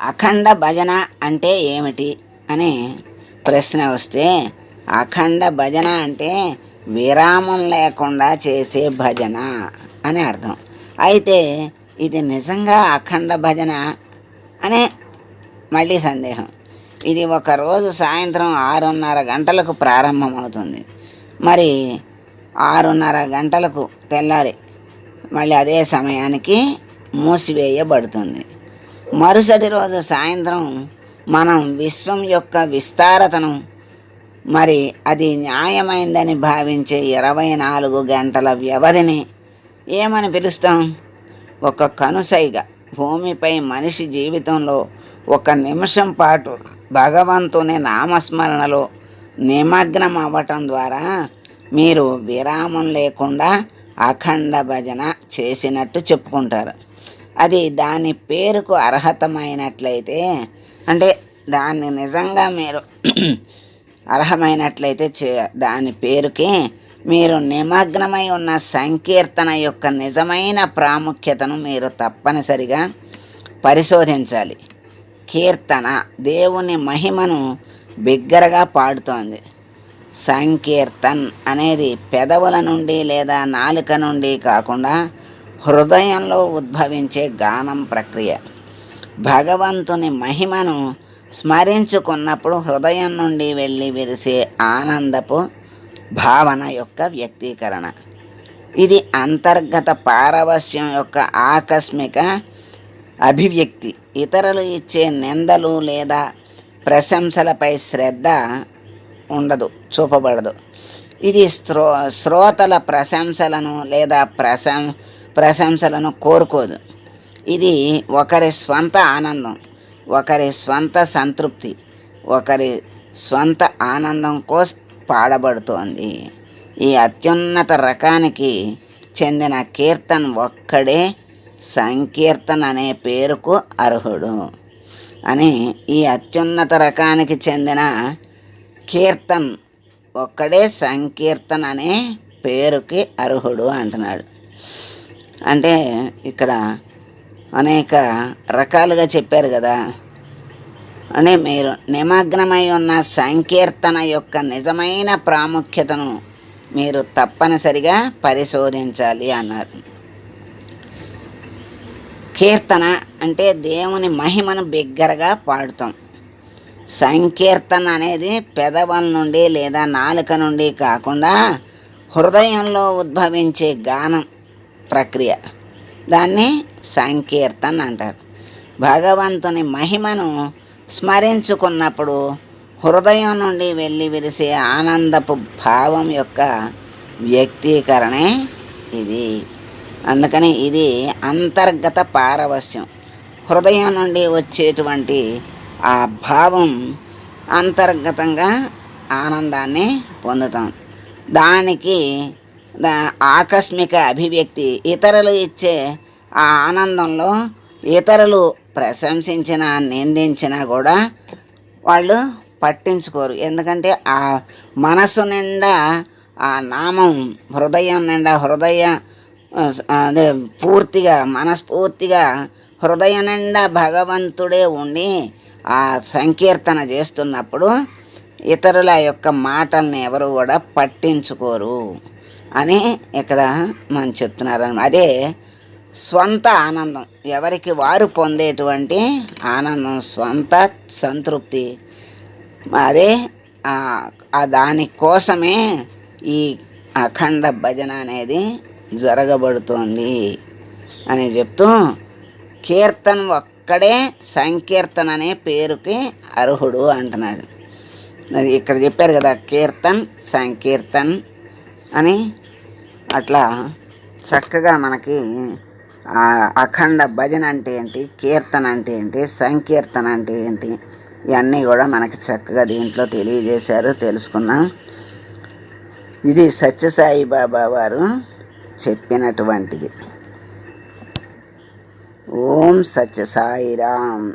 అఖండ భజన అంటే ఏమిటి అని ప్రశ్న వస్తే అఖండ భజన అంటే విరామం లేకుండా చేసే భజన అని అర్థం. అయితే ఇది నిజంగా అఖండ భజన అనే మళ్ళీ సందేహం. ఇది ఒకరోజు సాయంత్రం ఆరున్నర గంటలకు ప్రారంభమవుతుంది. మరి ఆరున్నర గంటలకు తెల్లారి మళ్ళీ అదే సమయానికి మూసివేయబడుతుంది. మరుసటి రోజు సాయంత్రం మనం విశ్వం యొక్క విస్తారతను మరి అది న్యాయమైందని భావించే ఇరవై నాలుగు గంటల వ్యవధిని ఏమని పిలుస్తాం? ఒక కనుసైగ భూమిపై మనిషి జీవితంలో ఒక నిమిషం పాటు భగవంతుని నామస్మరణలో నిమగ్నం అవ్వటం ద్వారా మీరు విరామం లేకుండా అఖండ భజన చేసినట్టు చెప్పుకుంటారు. అది దాని పేరుకు అర్హతమైనట్లయితే అంటే దాన్ని నిజంగా మీరు అర్హమైనట్లయితే చే దాని పేరుకి మీరు నిమగ్నమై ఉన్న సంకీర్తన యొక్క నిజమైన ప్రాముఖ్యతను మీరు తప్పనిసరిగా పరిశోధించాలి. కీర్తన దేవుని మహిమను బిగ్గరగా పాడుతోంది. సంకీర్తన్ అనేది పెదవుల నుండి లేదా నాలుక నుండి కాకుండా హృదయంలో ఉద్భవించే గానం ప్రక్రియ. భగవంతుని మహిమను స్మరించుకున్నప్పుడు హృదయం నుండి వెళ్ళి విరిసే ఆనందపు భావన యొక్క వ్యక్తీకరణ. ఇది అంతర్గత పారవస్యం యొక్క ఆకస్మిక అభివ్యక్తి. ఇతరులు ఇచ్చే నిందలు లేదా ప్రశంసలపై శ్రద్ధ ఉండదు చూపబడదు. ఇది శ్రో శ్రోతల ప్రశంసలను లేదా ప్రశం ప్రశంసలను కోరుకోదు. ఇది ఒకరి స్వంత ఆనందం ఒకరి స్వంత సంతృప్తి ఒకరి స్వంత ఆనందం కోసం పాడబడుతోంది. ఈ అత్యున్నత రకానికి చెందిన కీర్తన్ ఒక్కడే సంకీర్తన్ అనే పేరుకు అర్హుడు. అని ఈ అత్యున్నత రకానికి చెందిన కీర్తన్ ఒక్కడే సంకీర్తన్ అనే పేరుకి అర్హుడు అంటున్నాడు. అంటే ఇక్కడ అనేక రకాలుగా చెప్పారు కదా. అని మీరు నిమగ్నమై ఉన్న సంకీర్తన యొక్క నిజమైన ప్రాముఖ్యతను మీరు తప్పనిసరిగా పరిశోధించాలి అన్నారు. కీర్తన అంటే దేవుని మహిమను బిగ్గరగా పాడుతాం. సంకీర్తన అనేది పెదవుల నుండి లేదా నాలుక నుండి కాకుండా హృదయంలో ఉద్భవించే గానం. ప్రక్రియ. దాన్ని సంకీర్తన అంటారు. భగవంతుని మహిమను స్మరించుకున్నప్పుడు హృదయం నుండి వెళ్ళి విరిసే ఆనందపు భావం యొక్క వ్యక్తీకరణే ఇది. అందుకని ఇది అంతర్గత పారవస్యం హృదయం నుండి వచ్చేటువంటి ఆ భావం అంతర్గతంగా ఆనందాన్ని పొందుతాం. దానికి ఆకస్మిక అభివ్యక్తి. ఇతరులు ఇచ్చే ఆ ఆనందంలో ఇతరులు ప్రశంసించిన నిందించినా కూడా వాళ్ళు పట్టించుకోరు. ఎందుకంటే ఆ మనసు నిండా ఆ నామం హృదయం నిండా హృదయ అదే పూర్తిగా మనస్ఫూర్తిగా హృదయం నిండా భగవంతుడే ఉండి ఆ సంకీర్తన చేస్తున్నప్పుడు ఇతరుల యొక్క మాటల్ని ఎవరు కూడా పట్టించుకోరు. అని ఇక్కడ మనం చెప్తున్నారు అదే స్వంత ఆనందం. ఎవరికి వారు పొందేటువంటి ఆనందం స్వంత సంతృప్తి. అదే దాని దానికోసమే ఈ అఖండ భజన అనేది జరగబడుతోంది అని చెప్తూ కీర్తన్ ఒక్కడే సంకీర్తన అనే పేరుకి అర్హుడు అంటున్నాడు. అది ఇక్కడ చెప్పారు కదా కీర్తన్ సంకీర్తన్ అని అట్లా చక్కగా మనకి అఖండ భజన అంటే ఏంటి కీర్తన అంటే ఏంటి సంకీర్తన అంటే ఏంటి ఇవన్నీ కూడా మనకి చక్కగా దీంట్లో తెలియజేశారు తెలుసుకున్నాం. ఇది సత్యసాయి బాబా వారు చెప్పినటువంటిది. ఓం సత్య సాయిరామ్